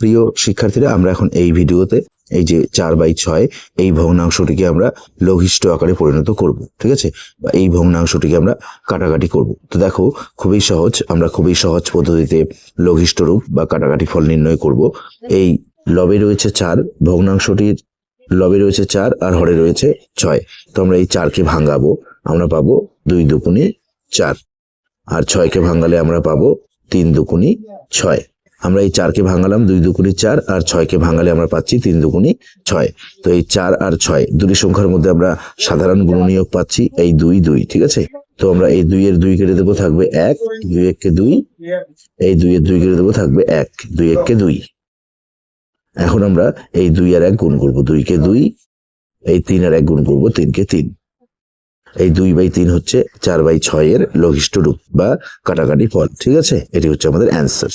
প্রিয় শিক্ষার্থীরা, আমরা এখন এই ভিডিওতে এই যে চার বাই ছয়, এই ভগ্নাংশটিকে আমরা লঘিষ্ঠ আকারে পরিণত করব, ঠিক আছে? বা এই ভগ্নাংশটিকে আমরা কাটাকাটি করব। তো দেখো, খুবই সহজ, আমরা খুবই সহজ পদ্ধতিতে লঘিষ্ঠ রূপ বা কাটাকাটি ফল নির্ণয় করব। এই লবে রয়েছে চার, ভগ্নাংশটির লবে রয়েছে চার আর হরে রয়েছে ছয়। তো আমরা এই চারকে ভাঙাবো, আমরা পাবো দুই দুকুনি চার। আর ছয়কে ভাঙালে আমরা পাবো তিন দুকুনি ছয়। আমরা এই চারকে ভাঙালাম, দুই দুকুনি চার আর ছয়কে ভাঙালে আমরা পাচ্ছি তিন দুকুনি ছয়। তো এই চার আর ছয়, দুটি সংখ্যার মধ্যে আমরা সাধারণ গুণনীয়ক পাচ্ছি এই দুই দুই, ঠিক আছে? তো আমরা এই দুই এর দুই কেটে দেবো থাকবে এক, দুই এককে দুই, এই দুই এর দুই কেটে দেবো থাকবে এক, দুই এককে দুই। এখন আমরা এই দুই আর এক গুণ করব, দুইকে দুই, এই তিন আর এক গুণ করব, তিনকে তিন। এই দুই বাই তিন হচ্ছে চার বাই ছয়ের লঘিষ্ঠ রূপ বা কাটাকাটি ফল, ঠিক আছে? এটি হচ্ছে আমাদের অ্যান্সার